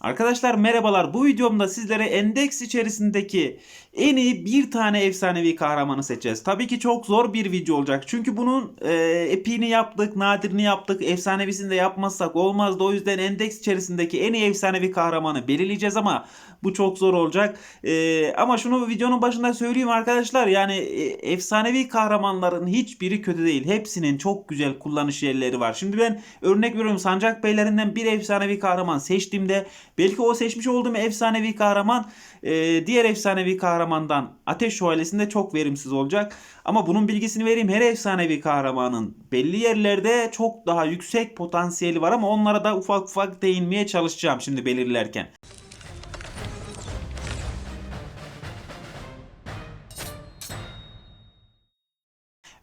Arkadaşlar merhabalar. Bu videomda sizlere endeks içerisindeki en iyi bir tane efsanevi kahramanı seçeceğiz. Tabii ki çok zor bir video olacak. Çünkü bunun e, epiğini yaptık, nadirini yaptık, efsanevisini de yapmazsak olmazdı. O yüzden endeks içerisindeki en iyi efsanevi kahramanı belirleyeceğiz ama bu çok zor olacak. E, ama şunu videonun başında söyleyeyim arkadaşlar. Yani e, efsanevi kahramanların hiçbiri kötü değil. Hepsinin çok güzel kullanış yerleri var. Şimdi ben örnek veriyorum Sancak Beylerinden bir efsanevi kahraman seçtiğimde belki o seçmiş olduğum efsanevi kahraman e, diğer efsanevi kahramandan Ateş Şövalyesi'nde çok verimsiz olacak. Ama bunun bilgisini vereyim. Her efsanevi kahramanın belli yerlerde çok daha yüksek potansiyeli var ama onlara da ufak ufak değinmeye çalışacağım şimdi belirlerken.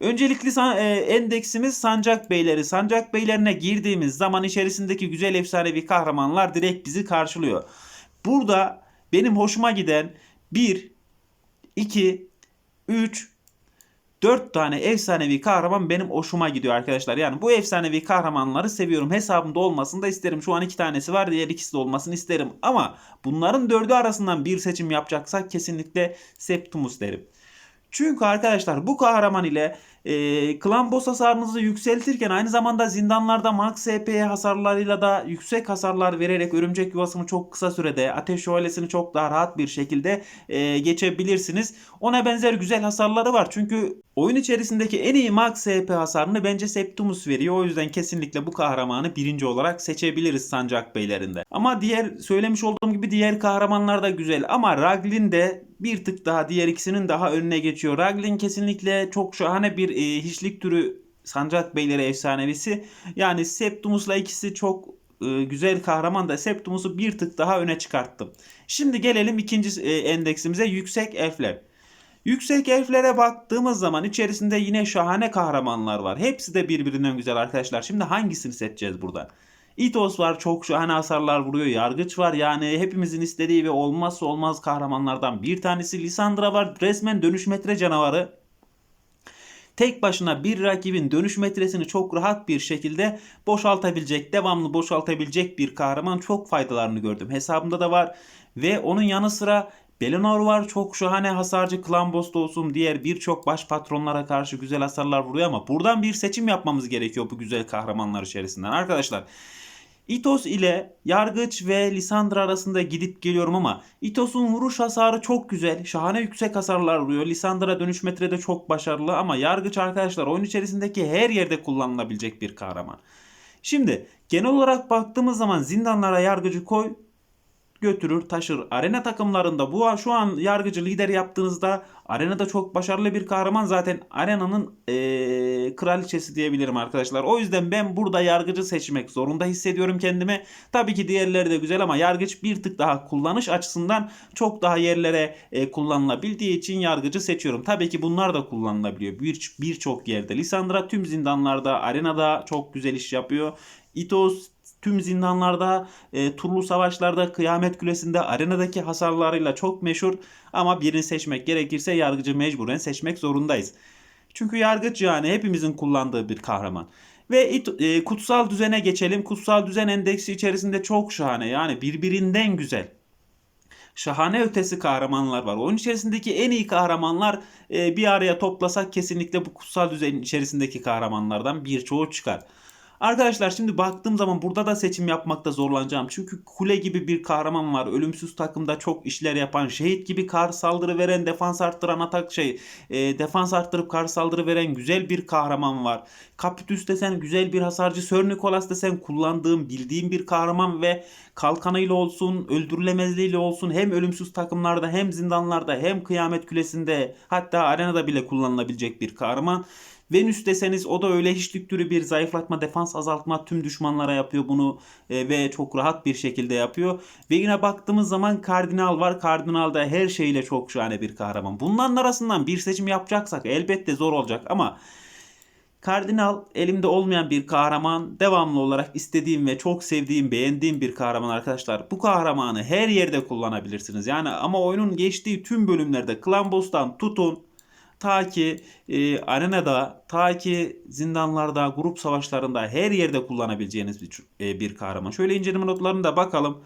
Öncelikli e, endeksimiz Sancak Beyleri. Sancak Beylerine girdiğimiz zaman içerisindeki güzel efsanevi kahramanlar direkt bizi karşılıyor. Burada benim hoşuma giden 1, 2, 3, 4 tane efsanevi kahraman benim hoşuma gidiyor arkadaşlar. Yani bu efsanevi kahramanları seviyorum. Hesabımda olmasını da isterim. Şu an iki tanesi var. Diğer ikisi de olmasını isterim. Ama bunların dördü arasından bir seçim yapacaksak kesinlikle Septimus derim. Çünkü arkadaşlar bu kahraman ile e, klan boss hasarınızı yükseltirken aynı zamanda zindanlarda max HP hasarlarıyla da yüksek hasarlar vererek örümcek yuvasını çok kısa sürede ateş şövalyesini çok daha rahat bir şekilde e, geçebilirsiniz. Ona benzer güzel hasarları var. Çünkü oyun içerisindeki en iyi max HP hasarını bence Septimus veriyor. O yüzden kesinlikle bu kahramanı birinci olarak seçebiliriz Sancak Beylerinde. Ama diğer söylemiş olduğum gibi diğer kahramanlar da güzel. Ama Raglin de bir tık daha diğer ikisinin daha önüne geçiyor. Raglin kesinlikle çok şahane bir e, hiçlik türü Sancak Beyleri efsanevisi. Yani Septimus'la ikisi çok e, güzel kahraman da Septimus'u bir tık daha öne çıkarttım. Şimdi gelelim ikinci e, endeksimize yüksek elfler. Yüksek elflere baktığımız zaman içerisinde yine şahane kahramanlar var. Hepsi de birbirinden güzel arkadaşlar. Şimdi hangisini seçeceğiz burada? Itos var çok şahane hasarlar vuruyor. Yargıç var yani hepimizin istediği ve olmazsa olmaz kahramanlardan bir tanesi. Lisandra var resmen dönüş metre canavarı. Tek başına bir rakibin dönüş metresini çok rahat bir şekilde boşaltabilecek, devamlı boşaltabilecek bir kahraman çok faydalarını gördüm. Hesabımda da var ve onun yanı sıra Belenor var çok şahane hasarcı da olsun diğer birçok baş patronlara karşı güzel hasarlar vuruyor ama buradan bir seçim yapmamız gerekiyor bu güzel kahramanlar içerisinden. Arkadaşlar Itos ile Yargıç ve Lisandra arasında gidip geliyorum ama Itos'un vuruş hasarı çok güzel. Şahane yüksek hasarlar vuruyor. Lisandra dönüş metrede çok başarılı ama Yargıç arkadaşlar oyun içerisindeki her yerde kullanılabilecek bir kahraman. Şimdi genel olarak baktığımız zaman zindanlara Yargıcı koy götürür taşır. Arena takımlarında bu şu an yargıcı lider yaptığınızda arenada çok başarılı bir kahraman zaten arenanın ee, kraliçesi diyebilirim arkadaşlar. O yüzden ben burada yargıcı seçmek zorunda hissediyorum kendimi. Tabii ki diğerleri de güzel ama yargıç bir tık daha kullanış açısından çok daha yerlere e, kullanılabildiği için yargıcı seçiyorum. Tabii ki bunlar da kullanılabiliyor bir birçok yerde. Lisandra tüm zindanlarda, arenada çok güzel iş yapıyor. Itos tüm zindanlarda, e, turlu savaşlarda, kıyamet kulesinde, arenadaki hasarlarıyla çok meşhur. Ama birini seçmek gerekirse yargıcı mecburen seçmek zorundayız. Çünkü yargıç yani hepimizin kullandığı bir kahraman. Ve it, e, kutsal düzene geçelim. Kutsal düzen endeksi içerisinde çok şahane yani birbirinden güzel. Şahane ötesi kahramanlar var. Oyun içerisindeki en iyi kahramanlar e, bir araya toplasak kesinlikle bu kutsal düzenin içerisindeki kahramanlardan birçoğu çıkar. Arkadaşlar şimdi baktığım zaman burada da seçim yapmakta zorlanacağım. Çünkü kule gibi bir kahraman var. Ölümsüz takımda çok işler yapan, şehit gibi kar saldırı veren, defans arttıran atak şey, e, defans arttırıp kar saldırı veren güzel bir kahraman var. Capitüs desen güzel bir hasarcı, Sir Nicholas desen kullandığım, bildiğim bir kahraman ve kalkanıyla olsun, öldürülemezliğiyle olsun hem ölümsüz takımlarda hem zindanlarda hem kıyamet külesinde hatta arenada bile kullanılabilecek bir kahraman. Venüs deseniz o da öyle hiçlik türü bir zayıflatma, defans azaltma tüm düşmanlara yapıyor bunu e, ve çok rahat bir şekilde yapıyor. Ve yine baktığımız zaman Kardinal var. Kardinal da her şeyle çok şahane bir kahraman. Bunların arasından bir seçim yapacaksak elbette zor olacak ama Kardinal elimde olmayan bir kahraman. Devamlı olarak istediğim ve çok sevdiğim, beğendiğim bir kahraman arkadaşlar. Bu kahramanı her yerde kullanabilirsiniz. Yani ama oyunun geçtiği tüm bölümlerde Clan Boss'tan tutun ta ki e, arenada, ta ki zindanlarda, grup savaşlarında her yerde kullanabileceğiniz bir, e, bir kahraman. Şöyle inceleme notlarına da bakalım.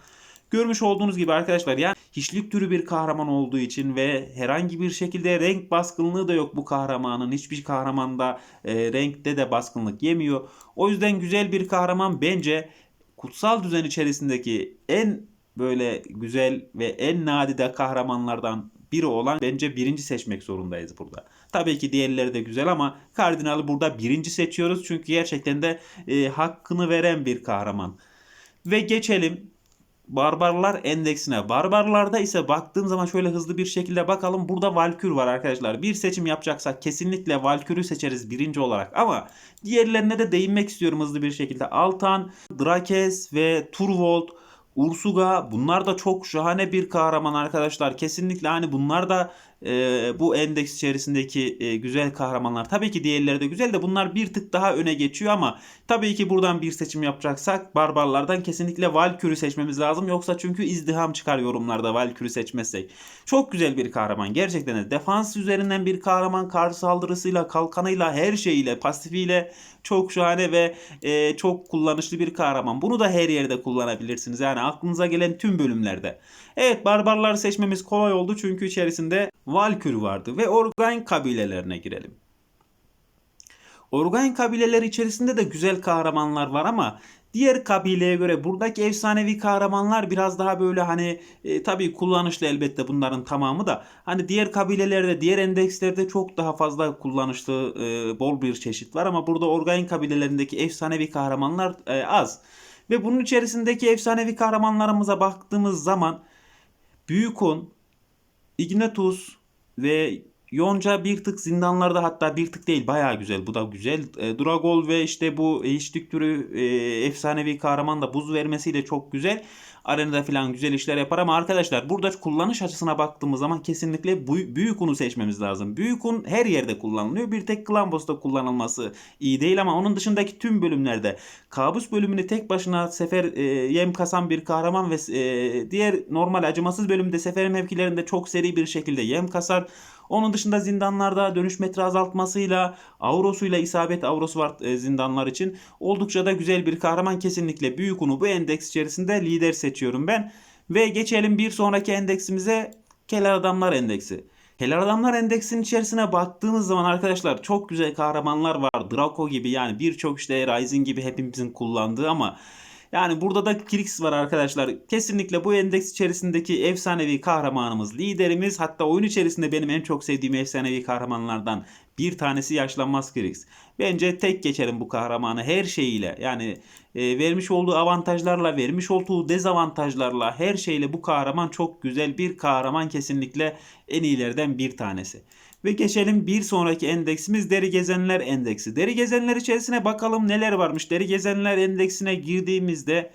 Görmüş olduğunuz gibi arkadaşlar yani hiçlik türü bir kahraman olduğu için ve herhangi bir şekilde renk baskınlığı da yok bu kahramanın. Hiçbir kahramanda e, renkte de baskınlık yemiyor. O yüzden güzel bir kahraman bence kutsal düzen içerisindeki en böyle güzel ve en nadide kahramanlardan biri olan bence birinci seçmek zorundayız burada. Tabii ki diğerleri de güzel ama Kardinal'ı burada birinci seçiyoruz. Çünkü gerçekten de e, hakkını veren bir kahraman. Ve geçelim Barbarlar endeksine. Barbarlarda ise baktığım zaman şöyle hızlı bir şekilde bakalım. Burada Valkür var arkadaşlar. Bir seçim yapacaksak kesinlikle Valkür'ü seçeriz birinci olarak. Ama diğerlerine de değinmek istiyorum hızlı bir şekilde. Altan, Drakes ve Turvold Ursuga bunlar da çok şahane bir kahraman arkadaşlar. Kesinlikle hani bunlar da e, bu endeks içerisindeki e, güzel kahramanlar. Tabii ki diğerleri de güzel de bunlar bir tık daha öne geçiyor ama tabii ki buradan bir seçim yapacaksak barbarlardan kesinlikle Valkyrie'yi seçmemiz lazım. Yoksa çünkü izdiham çıkar yorumlarda Valkyrie'yi seçmezsek. Çok güzel bir kahraman. Gerçekten de defans üzerinden bir kahraman karşı saldırısıyla, kalkanıyla, her şeyiyle, pasifiyle çok şahane ve e, çok kullanışlı bir kahraman. Bunu da her yerde kullanabilirsiniz. Yani aklınıza gelen tüm bölümlerde. Evet barbarları seçmemiz kolay oldu çünkü içerisinde Valkür vardı ve Orgain kabilelerine girelim. Orgain kabileleri içerisinde de güzel kahramanlar var ama diğer kabileye göre buradaki efsanevi kahramanlar biraz daha böyle hani e, tabii kullanışlı elbette bunların tamamı da hani diğer kabilelerde diğer endekslerde çok daha fazla kullanışlı e, bol bir çeşit var ama burada Orgain kabilelerindeki efsanevi kahramanlar e, az. Ve bunun içerisindeki efsanevi kahramanlarımıza baktığımız zaman Büyükon, Ignatus ve Yonca bir tık zindanlarda hatta bir tık değil bayağı güzel. Bu da güzel. E, Dragol ve işte bu hiçlik türü e, efsanevi kahraman da buz vermesiyle çok güzel. Arenada falan güzel işler yapar ama arkadaşlar burada kullanış açısına baktığımız zaman kesinlikle büyük unu seçmemiz lazım. Büyük un her yerde kullanılıyor. Bir tek Klambos'ta kullanılması iyi değil ama onun dışındaki tüm bölümlerde kabus bölümünü tek başına sefer e, yem kasan bir kahraman ve e, diğer normal acımasız bölümde sefer mevkilerinde çok seri bir şekilde yem kasar. Onun dışında zindanlarda dönüş metre azaltmasıyla, aurosuyla isabet avrosu var e, zindanlar için. Oldukça da güzel bir kahraman kesinlikle büyük unu bu endeks içerisinde lider seçiyorum ben. Ve geçelim bir sonraki endeksimize Keler Adamlar Endeksi. Keler Adamlar Endeksinin içerisine baktığınız zaman arkadaşlar çok güzel kahramanlar var. Draco gibi yani birçok işte Ryzen gibi hepimizin kullandığı ama yani burada da Krix var arkadaşlar. Kesinlikle bu endeks içerisindeki efsanevi kahramanımız, liderimiz. Hatta oyun içerisinde benim en çok sevdiğim efsanevi kahramanlardan bir tanesi yaşlanmaz Krix. Bence tek geçerim bu kahramanı her şeyiyle. Yani e, vermiş olduğu avantajlarla, vermiş olduğu dezavantajlarla her şeyle bu kahraman çok güzel bir kahraman kesinlikle en iyilerden bir tanesi. Ve geçelim bir sonraki endeksimiz deri gezenler endeksi. Deri gezenler içerisine bakalım neler varmış. Deri gezenler endeksine girdiğimizde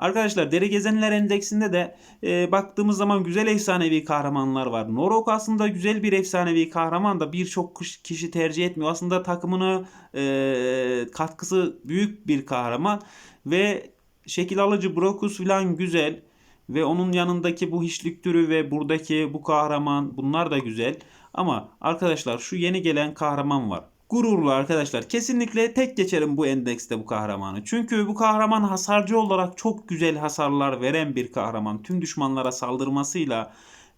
Arkadaşlar Deri Gezenler Endeksinde de e, baktığımız zaman güzel efsanevi kahramanlar var. Norok aslında güzel bir efsanevi kahraman da birçok kişi tercih etmiyor. Aslında takımını e, katkısı büyük bir kahraman ve şekil alıcı Brokus falan güzel ve onun yanındaki bu hiçlik türü ve buradaki bu kahraman bunlar da güzel. Ama arkadaşlar şu yeni gelen kahraman var. Gururlu arkadaşlar. Kesinlikle tek geçerim bu endekste bu kahramanı. Çünkü bu kahraman hasarcı olarak çok güzel hasarlar veren bir kahraman. Tüm düşmanlara saldırmasıyla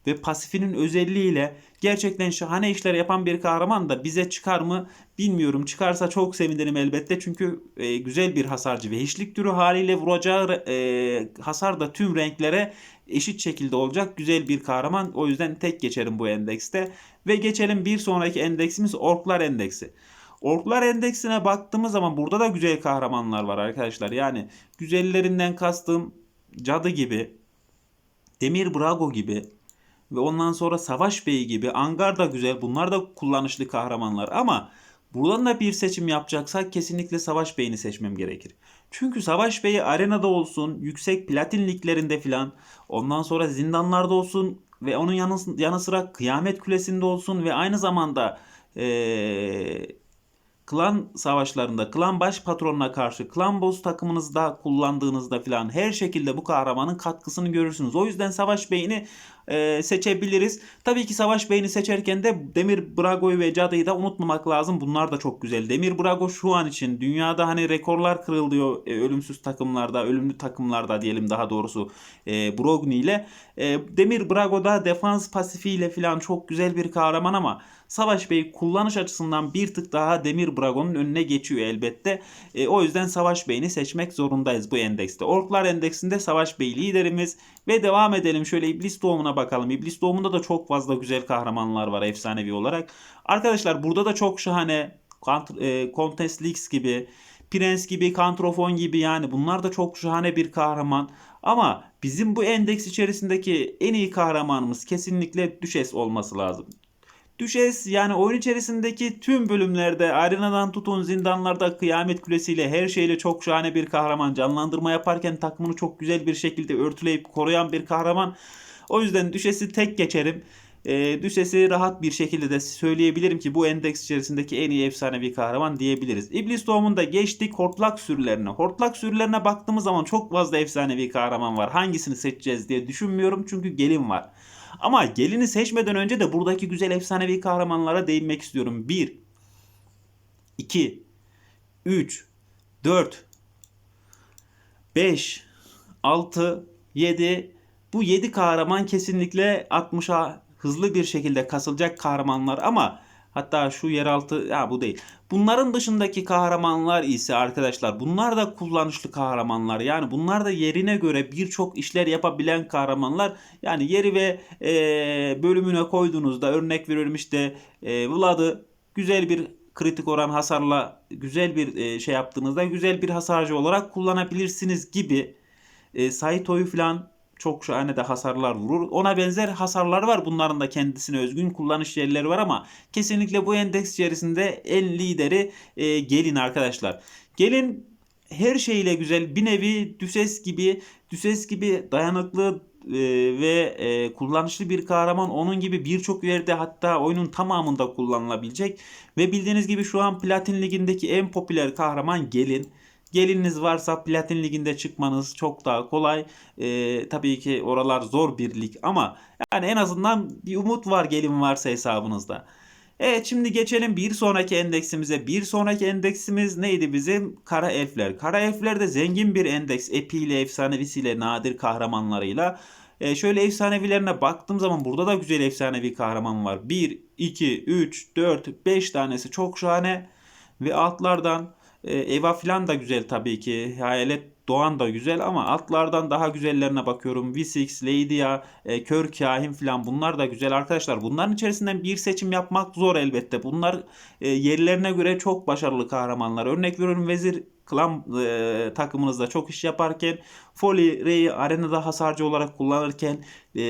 ve pasifinin özelliğiyle gerçekten şahane işler yapan bir kahraman da bize çıkar mı bilmiyorum. Çıkarsa çok sevinirim elbette çünkü e, güzel bir hasarcı ve hiçlik türü haliyle vuracağı e, hasar da tüm renklere eşit şekilde olacak güzel bir kahraman. O yüzden tek geçerim bu endekste. Ve geçelim bir sonraki endeksimiz Orklar Endeksi. Orklar endeksine baktığımız zaman burada da güzel kahramanlar var arkadaşlar. Yani güzellerinden kastım Cadı gibi, Demir Brago gibi, ve ondan sonra Savaş Bey gibi Angar da güzel. Bunlar da kullanışlı kahramanlar ama buradan da bir seçim yapacaksak kesinlikle Savaş Bey'ini seçmem gerekir. Çünkü Savaş Bey'i arenada olsun, yüksek platin liglerinde filan, ondan sonra zindanlarda olsun ve onun yanı, yanı sıra Kıyamet Kulesi'nde olsun ve aynı zamanda ee, klan savaşlarında, klan baş patronuna karşı, klan boss takımınızda kullandığınızda filan her şekilde bu kahramanın katkısını görürsünüz. O yüzden Savaş Bey'ini e, seçebiliriz. Tabii ki Savaş Bey'ini seçerken de Demir Brago'yu ve Cadı'yı da unutmamak lazım. Bunlar da çok güzel. Demir Brago şu an için dünyada hani rekorlar kırılıyor e, ölümsüz takımlarda, ölümlü takımlarda diyelim daha doğrusu e, Brogni ile. E, Demir Brago da defans pasifiyle falan çok güzel bir kahraman ama Savaş Bey kullanış açısından bir tık daha Demir Brago'nun önüne geçiyor elbette. E, o yüzden Savaş Bey'ini seçmek zorundayız bu endekste. Orklar endeksinde Savaş Bey liderimiz ve devam edelim şöyle İblis Doğumu'na bakalım. İblis Doğumu'nda da çok fazla güzel kahramanlar var efsanevi olarak. Arkadaşlar burada da çok şahane e, Contest Leagues gibi Prens gibi, Kantrofon gibi yani bunlar da çok şahane bir kahraman. Ama bizim bu endeks içerisindeki en iyi kahramanımız kesinlikle Düşes olması lazım. Düşes yani oyun içerisindeki tüm bölümlerde arenadan tutun zindanlarda kıyamet kulesiyle her şeyle çok şahane bir kahraman. Canlandırma yaparken takımını çok güzel bir şekilde örtüleyip koruyan bir kahraman. O yüzden Düşes'i tek geçerim. E, Düşes'i rahat bir şekilde de söyleyebilirim ki bu endeks içerisindeki en iyi efsanevi kahraman diyebiliriz. İblis doğumunda geçtik hortlak sürülerine. Hortlak sürülerine baktığımız zaman çok fazla efsanevi kahraman var. Hangisini seçeceğiz diye düşünmüyorum çünkü gelin var. Ama gelini seçmeden önce de buradaki güzel efsanevi kahramanlara değinmek istiyorum. 1 2 3 4 5 6 7 bu 7 kahraman kesinlikle 60'a hızlı bir şekilde kasılacak kahramanlar ama hatta şu yeraltı ya bu değil. Bunların dışındaki kahramanlar ise arkadaşlar bunlar da kullanışlı kahramanlar. Yani bunlar da yerine göre birçok işler yapabilen kahramanlar. Yani yeri ve e, bölümüne koyduğunuzda örnek veriyorum işte e, Vlad'ı güzel bir kritik oran hasarla güzel bir e, şey yaptığınızda güzel bir hasarcı olarak kullanabilirsiniz gibi e, Saito'yu falan çok şahane de hasarlar vurur. Ona benzer hasarlar var. Bunların da kendisine özgün kullanış yerleri var ama kesinlikle bu endeks içerisinde en lideri e, Gelin arkadaşlar. Gelin her şeyle güzel. Bir nevi Düses gibi, Düses gibi dayanıklı e, ve e, kullanışlı bir kahraman. Onun gibi birçok yerde hatta oyunun tamamında kullanılabilecek. Ve bildiğiniz gibi şu an Platin Ligi'ndeki en popüler kahraman Gelin. Gelininiz varsa Platin Ligi'nde çıkmanız çok daha kolay. Ee, tabii ki oralar zor bir lig ama yani en azından bir umut var gelin varsa hesabınızda. Evet şimdi geçelim bir sonraki endeksimize. Bir sonraki endeksimiz neydi bizim? Kara Elfler. Kara Elfler de zengin bir endeks. Epiyle, efsanevisiyle, nadir kahramanlarıyla. Ee, şöyle efsanevilerine baktığım zaman burada da güzel efsanevi kahraman var. 1, 2, 3, 4, 5 tanesi çok şahane. Ve altlardan e, Eva filan da güzel tabii ki. Hayalet Doğan da güzel ama altlardan daha güzellerine bakıyorum. V6, Lady'a, e, Kör Kahin filan bunlar da güzel arkadaşlar. Bunların içerisinden bir seçim yapmak zor elbette. Bunlar e, yerlerine göre çok başarılı kahramanlar. Örnek veriyorum Vezir klan e, takımınızda çok iş yaparken Foley Rey'i arenada hasarcı olarak kullanırken e,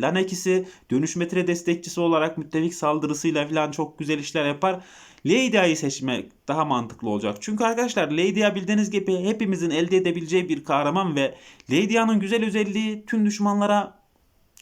Lanekis'i dönüş metre destekçisi olarak müttefik saldırısıyla falan çok güzel işler yapar. Ladya'yı seçmek daha mantıklı olacak. Çünkü arkadaşlar Lady'a bildiğiniz gibi hepimizin elde edebileceği bir kahraman ve Ladya'nın güzel özelliği tüm düşmanlara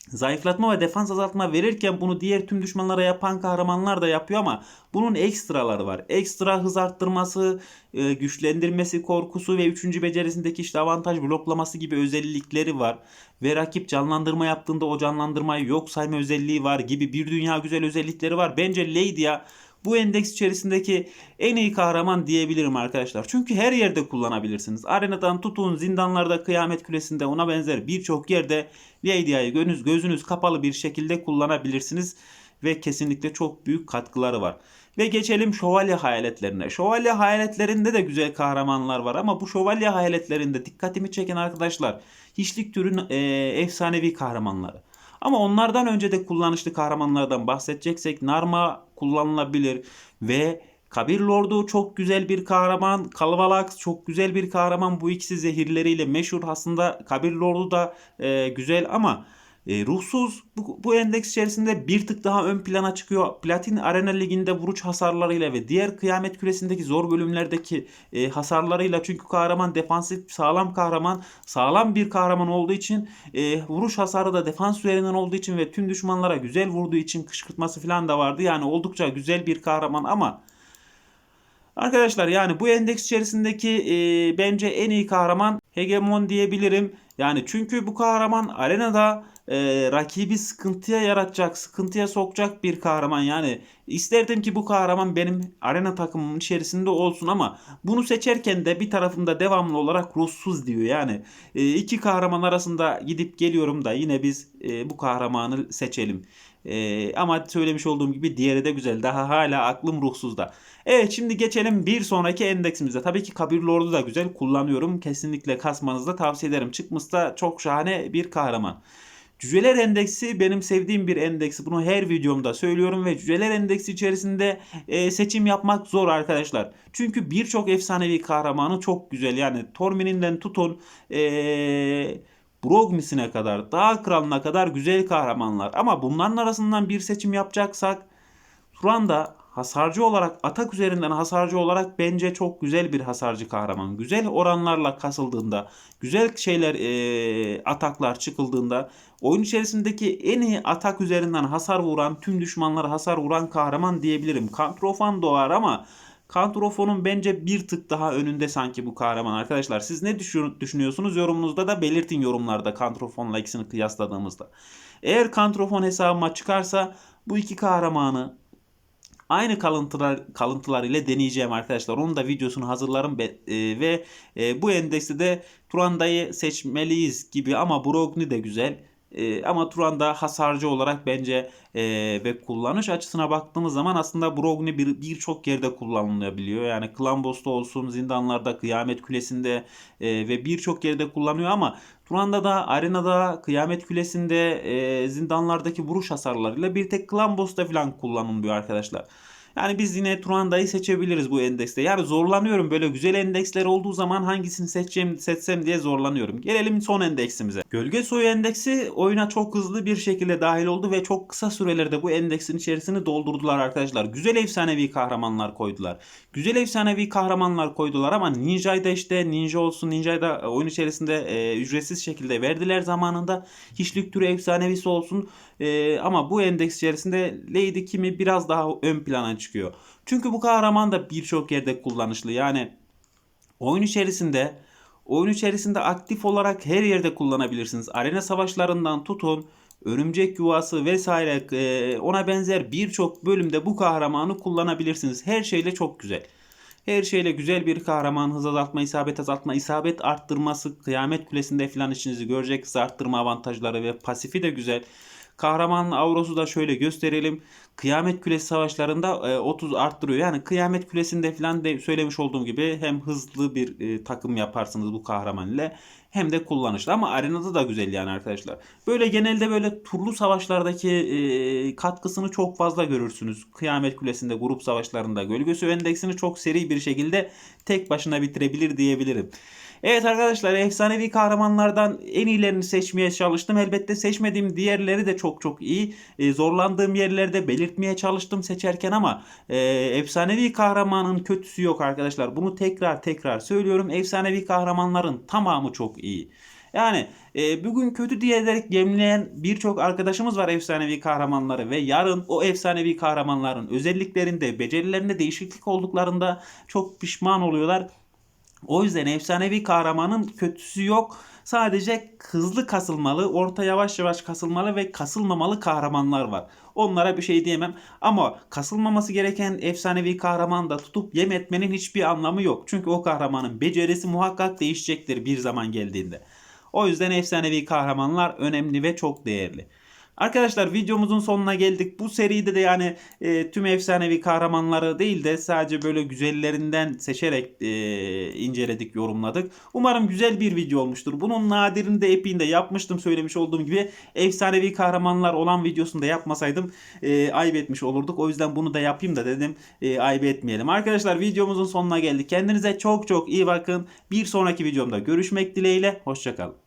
zayıflatma ve defans azaltma verirken bunu diğer tüm düşmanlara yapan kahramanlar da yapıyor ama bunun ekstraları var. Ekstra hız arttırması, e, güçlendirmesi, korkusu ve 3. becerisindeki işte avantaj bloklaması gibi özellikleri var. Ve rakip canlandırma yaptığında o canlandırmayı yok sayma özelliği var gibi bir dünya güzel özellikleri var. Bence Lady'a bu endeks içerisindeki en iyi kahraman diyebilirim arkadaşlar. Çünkü her yerde kullanabilirsiniz. Arenadan tutun, zindanlarda, kıyamet küresinde ona benzer birçok yerde Lady'yi gözünüz, gözünüz kapalı bir şekilde kullanabilirsiniz. Ve kesinlikle çok büyük katkıları var. Ve geçelim şövalye hayaletlerine. Şövalye hayaletlerinde de güzel kahramanlar var ama bu şövalye hayaletlerinde dikkatimi çeken arkadaşlar hiçlik türün e, efsanevi kahramanları. Ama onlardan önce de kullanışlı kahramanlardan bahsedeceksek Narma kullanılabilir ve Kabir Lord'u çok güzel bir kahraman. Kalvalax çok güzel bir kahraman. Bu ikisi zehirleriyle meşhur. Aslında Kabir Lord'u da e, güzel ama e, ruhsuz bu, bu endeks içerisinde bir tık daha ön plana çıkıyor. Platin Arena Ligi'nde vuruş hasarlarıyla ve diğer kıyamet küresindeki zor bölümlerdeki e, hasarlarıyla çünkü kahraman defansif sağlam kahraman sağlam bir kahraman olduğu için e, vuruş hasarı da defans üzerinden olduğu için ve tüm düşmanlara güzel vurduğu için kışkırtması falan da vardı. Yani oldukça güzel bir kahraman ama Arkadaşlar yani bu endeks içerisindeki e, bence en iyi kahraman Hegemon diyebilirim. Yani çünkü bu kahraman arenada e, rakibi sıkıntıya yaratacak, sıkıntıya sokacak bir kahraman. Yani isterdim ki bu kahraman benim arena takımımın içerisinde olsun ama bunu seçerken de bir tarafımda devamlı olarak ruhsuz diyor. Yani e, iki kahraman arasında gidip geliyorum da yine biz e, bu kahramanı seçelim. E, ama söylemiş olduğum gibi diğeri de güzel. Daha hala aklım ruhsuzda. Evet şimdi geçelim bir sonraki endeksimize. Tabii ki Kabir Lord'u da güzel kullanıyorum. Kesinlikle kasmanızı da tavsiye ederim. Çıkmışsa çok şahane bir kahraman. Cüceler endeksi benim sevdiğim bir endeksi. Bunu her videomda söylüyorum ve cüceler endeksi içerisinde e, seçim yapmak zor arkadaşlar. Çünkü birçok efsanevi kahramanı çok güzel. Yani Tormin'inden tutun e, Brogmis'ine kadar, Dağ Kralı'na kadar güzel kahramanlar. Ama bunların arasından bir seçim yapacaksak Turan hasarcı olarak atak üzerinden hasarcı olarak bence çok güzel bir hasarcı kahraman. Güzel oranlarla kasıldığında, güzel şeyler e, ataklar çıkıldığında oyun içerisindeki en iyi atak üzerinden hasar vuran, tüm düşmanlara hasar vuran kahraman diyebilirim. Kantrofan doğar ama Kantrofon'un bence bir tık daha önünde sanki bu kahraman arkadaşlar. Siz ne düşünüyorsunuz? Yorumunuzda da belirtin yorumlarda Kantrofon'la ikisini kıyasladığımızda. Eğer Kantrofon hesabıma çıkarsa bu iki kahramanı aynı kalıntılar kalıntılar ile deneyeceğim arkadaşlar. Onun da videosunu hazırlarım e, ve e, bu endekste de Turanda'yı seçmeliyiz gibi ama Brogni de güzel. E, ama Turan'da hasarcı olarak bence e, ve kullanış açısına baktığımız zaman aslında Brogni birçok bir yerde kullanılabiliyor. Yani Klambos'ta olsun, zindanlarda, Kıyamet Kulesi'nde e, ve birçok yerde kullanıyor ama Turan'da da arenada, Kıyamet Kulesi'nde, e, zindanlardaki vuruş hasarlarıyla bir tek Klambos'ta falan kullanılıyor arkadaşlar. Yani biz yine Turanda'yı seçebiliriz bu endekste. Yani zorlanıyorum böyle güzel endeksler olduğu zaman hangisini seçeceğim seçsem diye zorlanıyorum. Gelelim son endeksimize. Gölge soyu endeksi oyuna çok hızlı bir şekilde dahil oldu ve çok kısa sürelerde bu endeksin içerisini doldurdular arkadaşlar. Güzel efsanevi kahramanlar koydular. Güzel efsanevi kahramanlar koydular ama Ninja'yı da işte Ninja olsun Ninja'yı da oyun içerisinde e, ücretsiz şekilde verdiler zamanında. Hiçlik türü efsanevisi olsun. E, ama bu endeks içerisinde Lady Kim'i biraz daha ön plana çıkıyor. Çünkü bu kahraman da birçok yerde kullanışlı. Yani oyun içerisinde oyun içerisinde aktif olarak her yerde kullanabilirsiniz. Arena savaşlarından tutun örümcek yuvası vesaire e, ona benzer birçok bölümde bu kahramanı kullanabilirsiniz. Her şeyle çok güzel. Her şeyle güzel bir kahraman hız azaltma, isabet azaltma, isabet arttırması, kıyamet kulesinde falan işinizi görecek hız arttırma avantajları ve pasifi de güzel. Kahramanın avrosu da şöyle gösterelim. Kıyamet Kulesi savaşlarında e, 30 arttırıyor. Yani Kıyamet Kulesi'nde falan de söylemiş olduğum gibi hem hızlı bir e, takım yaparsınız bu kahraman ile hem de kullanışlı ama arenada da güzel yani arkadaşlar. Böyle genelde böyle turlu savaşlardaki e, katkısını çok fazla görürsünüz. Kıyamet Kulesi'nde grup savaşlarında gölgesi endeksini çok seri bir şekilde tek başına bitirebilir diyebilirim. Evet arkadaşlar efsanevi kahramanlardan en iyilerini seçmeye çalıştım. Elbette seçmediğim diğerleri de çok çok iyi. E, zorlandığım yerlerde belirtmeye çalıştım seçerken ama e, efsanevi kahramanın kötüsü yok arkadaşlar. Bunu tekrar tekrar söylüyorum. Efsanevi kahramanların tamamı çok iyi. Yani e, bugün kötü diyerek gemleyen birçok arkadaşımız var efsanevi kahramanları ve yarın o efsanevi kahramanların özelliklerinde, becerilerinde değişiklik olduklarında çok pişman oluyorlar. O yüzden efsanevi kahramanın kötüsü yok. Sadece hızlı kasılmalı, orta yavaş yavaş kasılmalı ve kasılmamalı kahramanlar var. Onlara bir şey diyemem. Ama kasılmaması gereken efsanevi kahraman da tutup yem etmenin hiçbir anlamı yok. Çünkü o kahramanın becerisi muhakkak değişecektir bir zaman geldiğinde. O yüzden efsanevi kahramanlar önemli ve çok değerli. Arkadaşlar videomuzun sonuna geldik. Bu seride de yani e, tüm efsanevi kahramanları değil de sadece böyle güzellerinden seçerek e, inceledik, yorumladık. Umarım güzel bir video olmuştur. Bunun nadirinde epiğinde yapmıştım söylemiş olduğum gibi. Efsanevi kahramanlar olan videosunu da yapmasaydım e, ayıp etmiş olurduk. O yüzden bunu da yapayım da dedim e, ayıp etmeyelim. Arkadaşlar videomuzun sonuna geldik. Kendinize çok çok iyi bakın. Bir sonraki videomda görüşmek dileğiyle. Hoşçakalın.